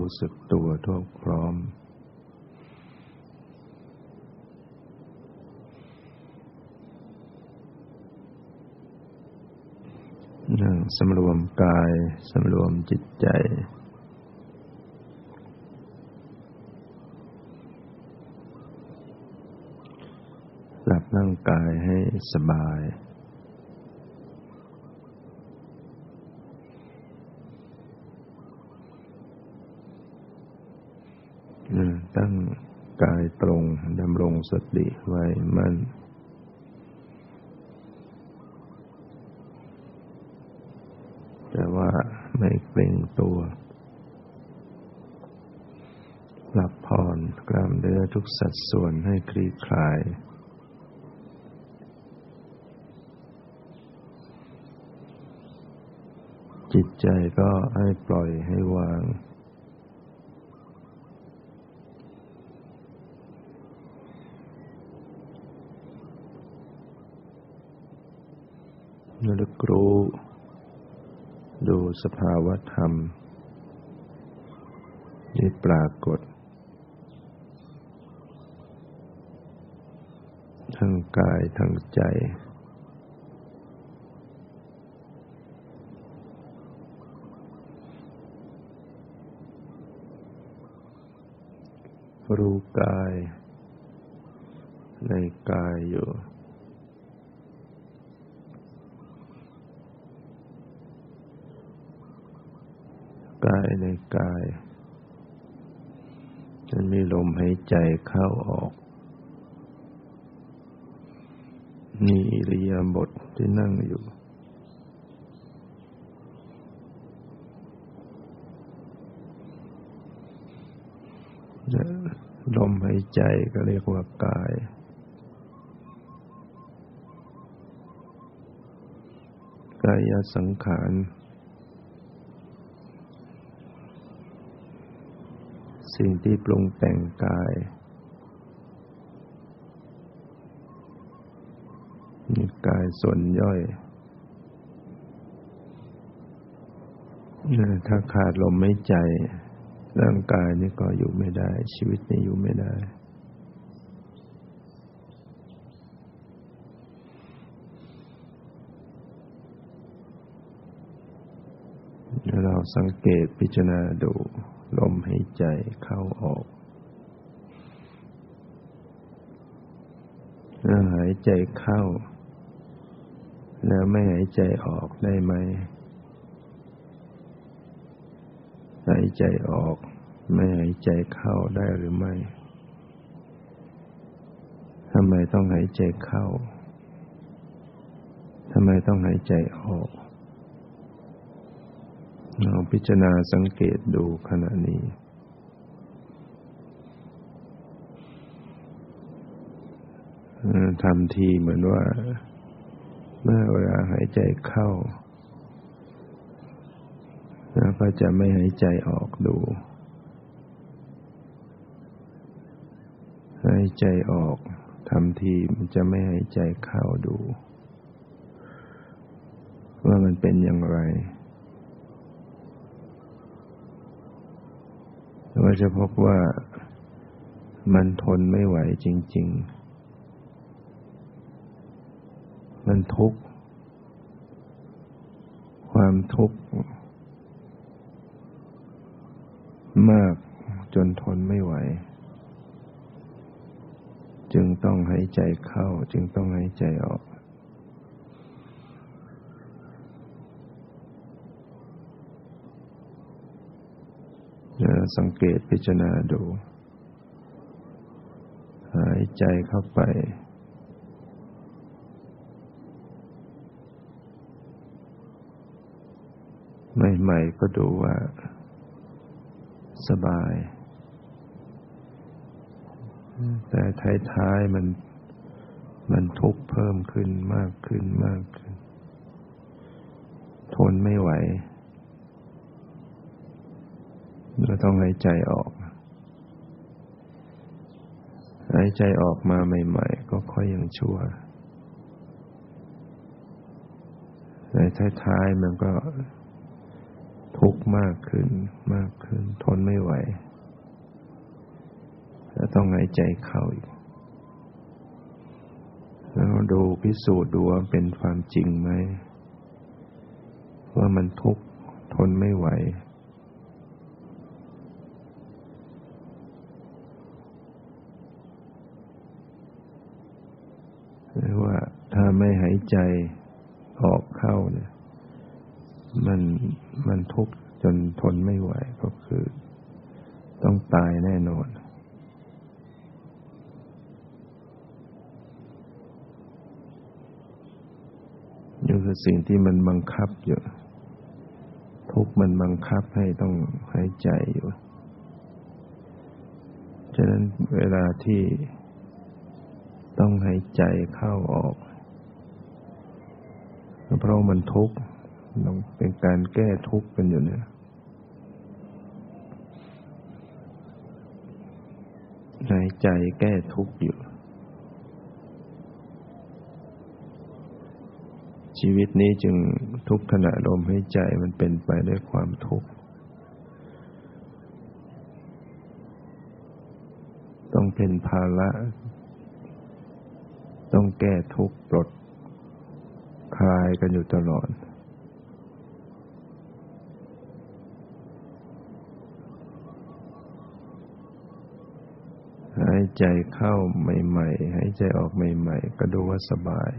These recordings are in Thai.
รู้สึกตัวทั่วพร้อม นั่งสำรวมกายสำรวมจิตใจ หลับนั่งกายให้สบาย ตั้งกายตรงดำรงสติไว้มันแต่ว่าไม่เกรงตัวหลับผ่อนกล้ามเนื้อทุกสัดส่วนให้คลี่คลาย จิตใจก็ให้ปล่อยให้วาง ระลึกรู้ดูสภาวะธรรมที่ปรากฏ ทั้งกายทั้งใจ รู้กาย ในกายอยู่กายใน กายมันมีลมหายใจเข้าออก มีอิริยาบถทที่นั่งอยู่ ลมหายใจก็เรียกว่ากาย กายสังขาร สิ่งที่ปรุงแต่งกาย มีกายส่วนย่อยถ้าขาดลมไม่ใจ ร่างกายนี่ก็อยู่ไม่ได้ ชีวิตนี่อยู่ไม่ได้เราสังเกตพิจารณาดูายใจเข้าออกถ้าหายใจเข้า แล้วไม่หายใจออกได้ไหม หายใจออก ไม่หายใจเข้าได้หรือไม่ทำไมต้องหายใจเข้าทำไมต้องหายใจออกเราพิจารณาสังเกตดูขณะนี้ ทำทีเหมือนว่า เมื่อเวลาหายใจเข้าแล้วก็จะไม่หายใจออกดู หายใจออกทำทีมันจะไม่หายใจเข้าดู ว่ามันเป็นอย่างไรก็จะพบว่ามันทนไม่ไหวจริง ๆ มันทุกข์ ความทุกข์ มากจนทนไม่ไหว จึงต้องหายใจเข้า จึงต้องหายใจออกสังเกตพิจารณาดู หายใจเข้าไป ใหม่ ๆ ก็ดูว่า สบาย แต่ท้ายๆมันมันทุกข์เพิ่มขึ้นมากขึ้นมากขึ้น ทนไม่ไหวเราต้องหายใจออกหายใจออกมาใหม่ ๆ ก็ค่อยยังชั่วในท้ายๆมันก็ มากขึ้น มากขึ้น ทนไม่ไหวแล้วต้องหายใจเข้าอีก แล้วดูพิสูจน์ดูว่าเป็นความจริงไหม ว่ามันทุกข์ทนไม่ไหวหรือว่าถ้าไม่หายใจออกเข้าเนี่ย มันมันทุกข์ จนทนไม่ไหวก็คือ ต้องตายแน่นอน นี่คือสิ่งที่มันบังคับอยู่ทุกมันบังคับให้ต้องหายใจอยู่ ฉะนั้นเวลาที่ต้องหายใจเข้าออก เพราะมันทุกข์ ต้องเป็นการแก้ทุกข์กันอยู่เนี่ยหายใจแก้ทุกข์อยู่ ชีวิตนี้จึงทุกขณะลมหายใจมันเป็นไปด้วยความทุกข์ ต้องเป็นภาระ ต้องแก้ทุกข์ปลดคลายกันอยู่ตลอด หายใจเข้าใหม่ๆหายใจออกใหม่ ๆ ก็ดูว่าสบาย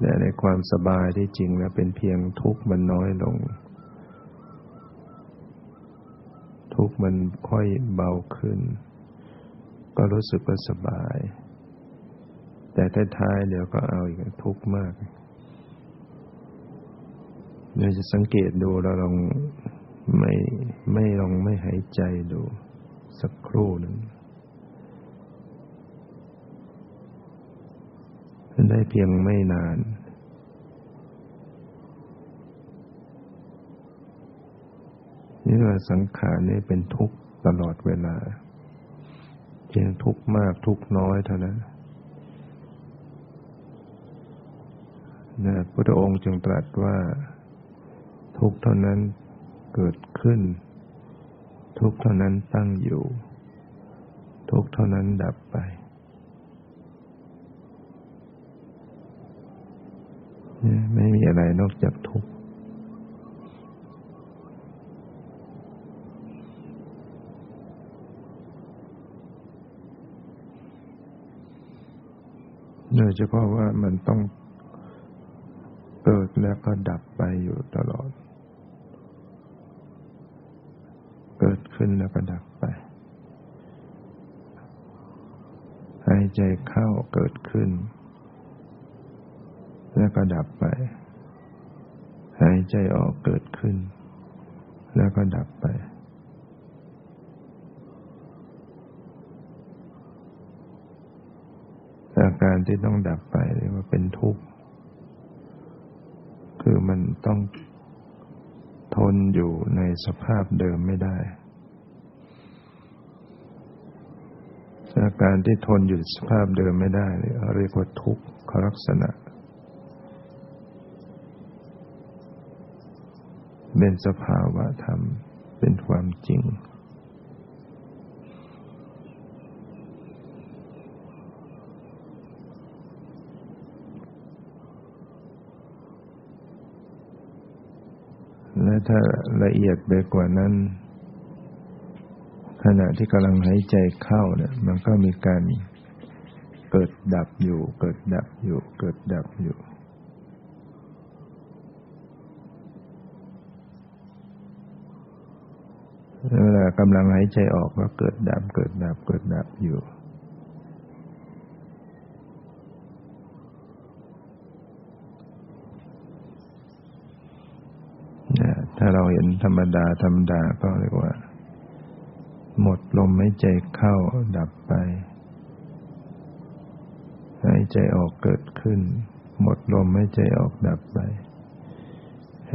แต่ในความสบายที่จริงแล้วเป็นเพียงทุกข์มันน้อยลง ทุกข์มันค่อยเบาขึ้น ก็รู้สึกว่าสบาย แต่ท้ายๆเดี๋ยวก็เอาอีกทุกข์มากเราจะสังเกตดูเราลอง ไม่ไม่ลองไม่หายใจดู สักครู่หนึ่งได้เพียงไม่นานนี่ว่าสังขารนี่เป็นทุกข์ตลอดเวลา เพียงทุกข์มากทุกข์น้อยเท่านั้นนะพระองค์จึงตรัสว่า ทุกเท่านั้น เกิดขึ้น ทุกเท่านั้นตั้งอยู่ ทุกเท่านั้นดับไป ไม่มีอะไรนอกจากทุกข์โดยเฉพาะว่ามันต้องเกิดแล้วก็ดับไปอยู่ตลอดเกิด ขึ้นแล้วก็ดับไป หายใจเข้าเกิดขึ้น แล้วก็ดับไป หายใจออกเกิดขึ้น แล้วก็ดับไป อาการที่ต้องดับไปเรียกว่าเป็นทุกข์ คือมันต้องทนอยู่ในสภาพเดิมไม่ได้ อาการที่ทนอยู่สภาพเดิมไม่ได้เรียกว่าทุกขลักษณะ เป็นสภาวะธรรม เป็นความจริง และถ้าละเอียดไปกว่านั้น ขณะที่กำลังหายใจเข้าเนี่ย มันก็มีการเกิดดับอยู่ เกิดดับอยู่ เกิดดับอยู่ เวลากำลังหายใจออกก็เกิดดับ เกิดดับ เกิดดับอยู่ถ้าเราเห็นธรรมดาธรรมดาก็เรียกว่า หมดลมหายใจเข้าดับไป หายใจออกเกิดขึ้น หมดลมหายใจออกดับไป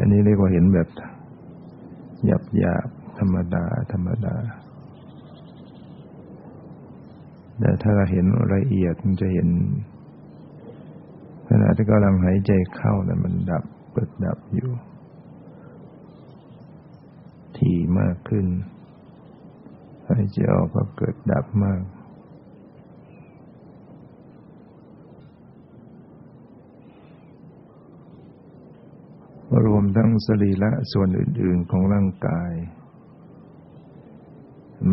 อันนี้เรียกว่าเห็นแบบหยาบหยาบธรรมดา ธรรมดา แต่ถ้าเราเห็นละเอียดมันจะเห็นขณะที่กำลังหายใจเข้าเนี่ยมันดับเกิดดับอยู่ ถี่มากขึ้น หายใจออกก็เกิดดับมาก รวมทั้งสรีละส่วนอื่น ๆของร่างกาย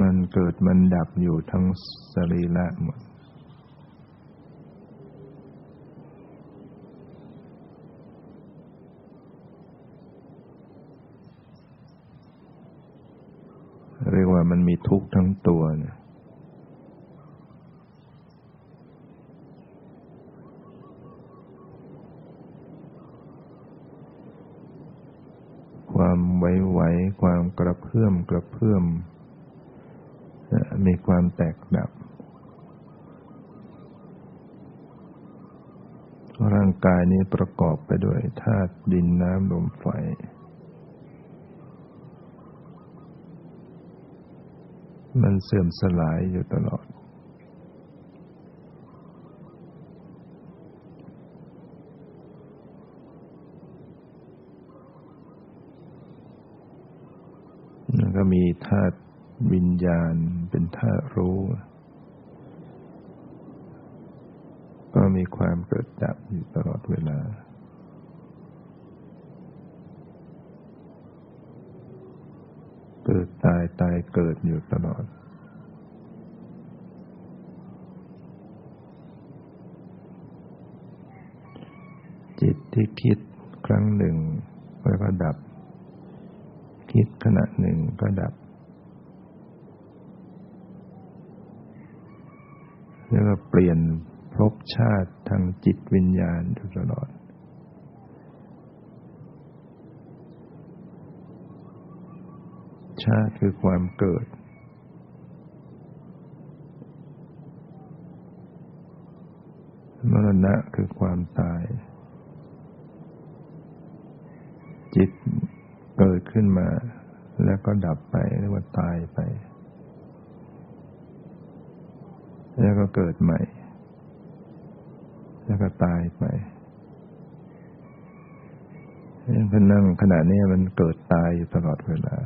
มันเกิดมันดับอยู่ทั้งสรีละหมดเรียกว่า มันมีทุกข์ทั้งตัวเนี่ยความไหวๆความกระเพื่อมกระเพื่อมมีความแตกดับ ร่างกายนี้ประกอบไปด้วยธาตุดินน้ำลมไฟ มันเสื่อมสลายอยู่ตลอดแล้วก็มีธาตุวิญญาณเป็นธาตุรู้ ก็มีความเกิดดับอยู่ตลอดเวลา เกิดตายตายเกิดอยู่ตลอด จิตที่คิดครั้งหนึ่งแล้วก็ดับ คิดขณะหนึ่งก็ดับแล้วก็เปลี่ยนภพชาติทางจิตวิญญาณอยู่ตลอด ชาติคือความเกิด มรณะคือความตาย จิตเกิดขึ้นมา แล้วก็ดับไปเรียกว่าตายไป แล้วก็เกิดใหม่ แล้วก็ตายไปพนั่งขณะนี้มันเกิดตายอยู่ตลอดเวลา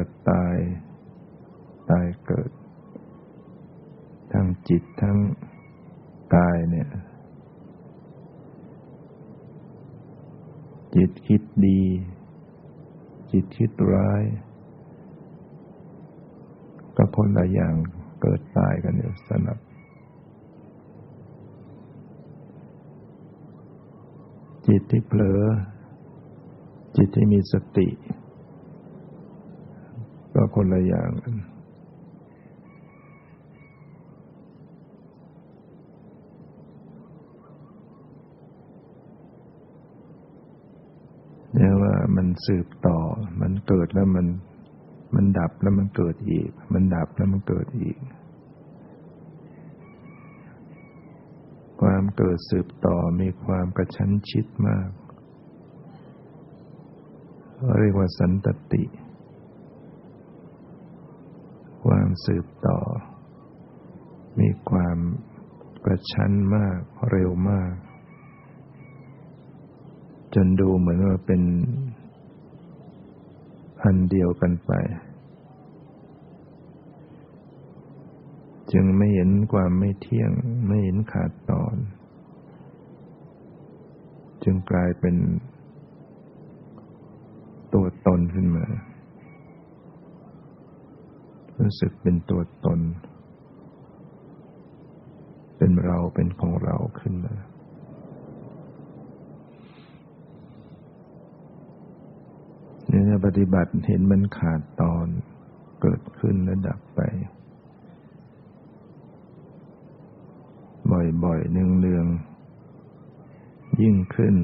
กิดตาย ตายเกิด ทั้งจิตทั้งกายเนี่ย จิตคิดดี จิตคิดร้าย ก็คนละอย่างเกิดตายกันอยู่สนับจิตที่เผลอ จิตที่มีสติ ก็คนละอย่างกันเนี่ยว่ามันสืบต่อ มันเกิดแล้วมัน มันดับแล้วมันเกิดอีก มันดับแล้วมันเกิดอีก ความเกิดสืบต่อมีความกระชั้นชิดมาก เรียกว่าสันตติความ สืบต่อ มีความกระชั้นมากเร็วมาก จนดูเหมือนว่าเป็นอันเดียวกันไป จึงไม่เห็นความไม่เที่ยงไม่เห็นขาดตอน จึงกลายเป็นตัวตนขึ้นมา รู้สึกเป็นตัวตน เป็นเราเป็นของเราขึ้นมา เนี่ยปฏิบัติเห็นมันขาดตอนเกิดขึ้นและดับไป บ่อยๆเนืองๆยิ่งขึ้น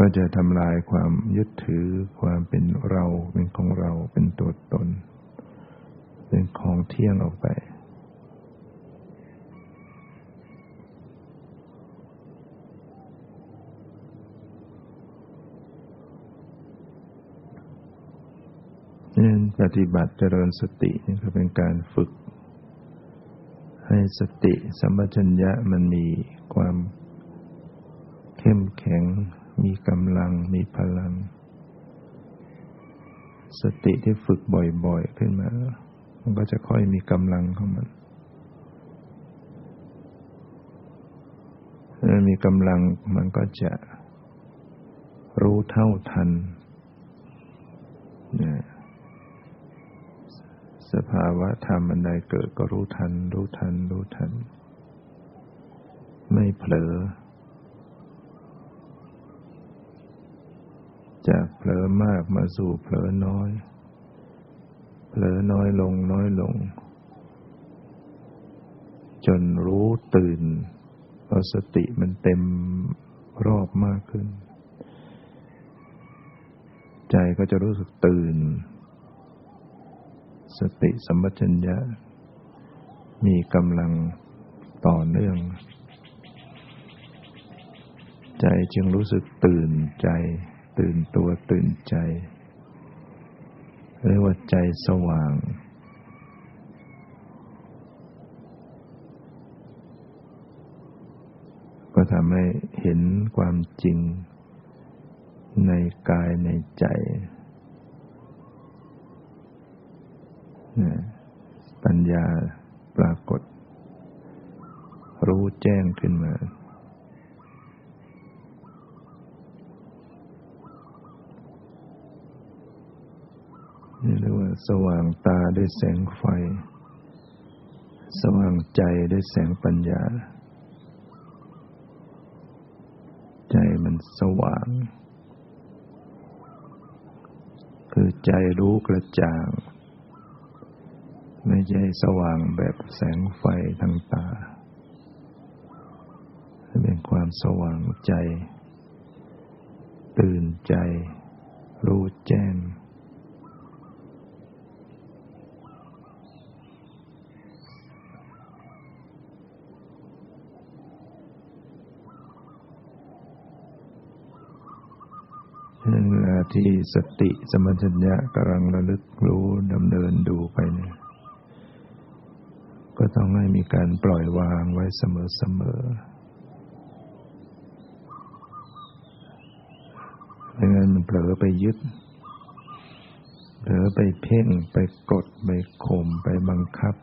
ก็จะทำลายความยึดถือความเป็นเราเป็นของเราเป็นตัวตน เป็นของเที่ยงออกไปนี่ปฏิบัติเจริญสตินี่ก็เป็นการฝึก ให้สติสัมปชัญญะมันมีความเข้มแข็ง มีกำลังมีพลัง สติที่ฝึกบ่อยๆขึ้นมา มันก็จะค่อยมีกำลังของมันเมื่อมีกำลังมันก็จะรู้เท่าทันเนี่ยสภาวะธรรมอันใดเกิดก็รู้ทัน รู้ทัน รู้ทัน ไม่เผลอ จาก เผลอมากมาสู่เผลอน้อย เผลอน้อยลงน้อยลง จนรู้ตื่นพอสติมันเต็มรอบมากขึ้น ใจก็จะรู้สึกตื่น สติสัมปชัญญะ มีกำลังต่อเนื่อง ใจจึงรู้สึกตื่นใจ ตื่นตัวตื่นใจเรียกว่าใจสว่าง ก็ทำให้เห็นความจริง ในกายในใจปัญญาปรากฏ รู้แจ้งขึ้นมานี่เรียกว่า สว่างตาด้วยแสงไฟ สว่างใจด้วยแสงปัญญา ใจมันสว่าง คือใจรู้กระจ่าง ไม่ใช่สว่างแบบแสงไฟทางตา เป็นความสว่างใจ ตื่นใจ รู้แจ้ง เวลาที่สติสมัญญะกำลังระลึกรู้ดำเนินดูไปเนี่ยก็ต้องให้มีการปล่อยวางไว้เสมอๆไม่งั้นมันเผลอไปยึด เผลอไปเพ่งไปกด ไปข่มไปบังคับ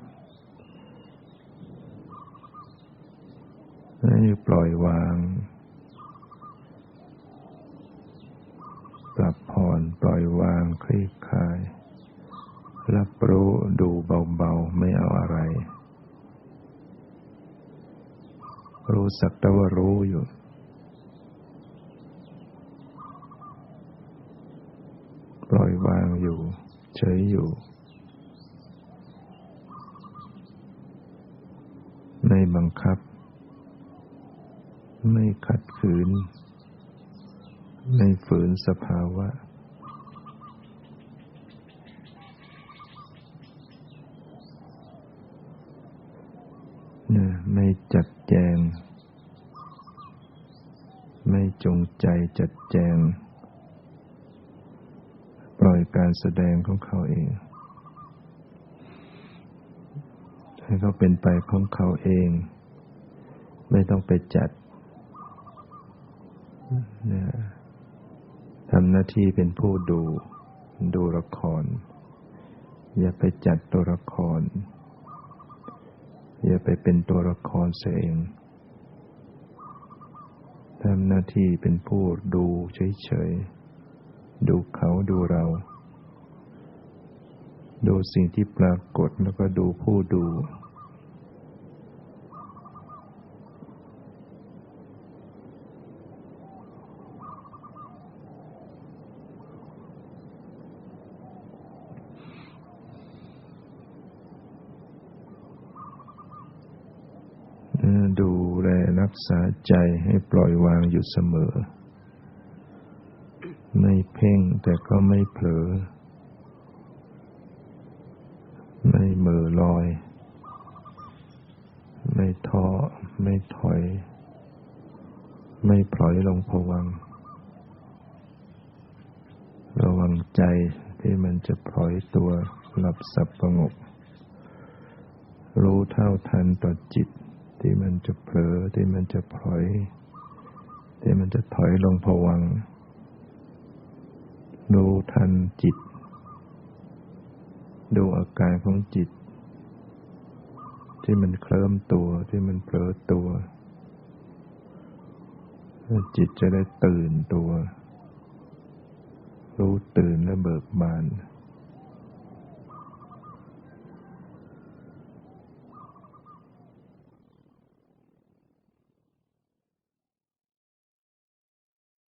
ให้ปล่อยวาง ปรับผ่อน ปล่อยวาง คลี่คลาย รับรู้ดูเบาๆ ไม่เอาอะไร รู้สักแต่ว่ารู้อยู่ ปล่อยวางอยู่ เฉยอยู่ ไม่บังคับ ไม่ขัดขืน ไม่ฝืนสภาวะ จัดแจง ปล่อยการแสดงของเขาเอง ให้เขาเป็นไปของเขาเอง ไม่ต้องไปจัดทำหน้าที่เป็นผู้ดู ดูละคร อย่าไปจัดตัวละคร อย่าไปเป็นตัวละครเสียเอง ทำหน้าที่เป็นผู้ดูเฉยๆ ดูเขาดูเรา ดูสิ่งที่ปรากฏแล้วก็ดูผู้ดู รักษาใจให้ปล่อยวางอยู่เสมอ ไม่เพ่งแต่ก็ไม่เผลอ ไม่เมือลอย ไม่ท้อไม่ถอย ไม่ปล่อยลงผวัง ระวังใจที่มันจะปล่อยตัวหลับสับประงก รู้เท่าทันต่อจิต ที่มันจะเผลอที่มันจะพลอย ที่มันจะถอยลงผวังค์รู้ทันจิต ดูอาการของจิต ที่มันเคลิ้มตัวที่มันเผลอตัวจิตจะได้ตื่นตัว รู้ตื่นและเบิกบาน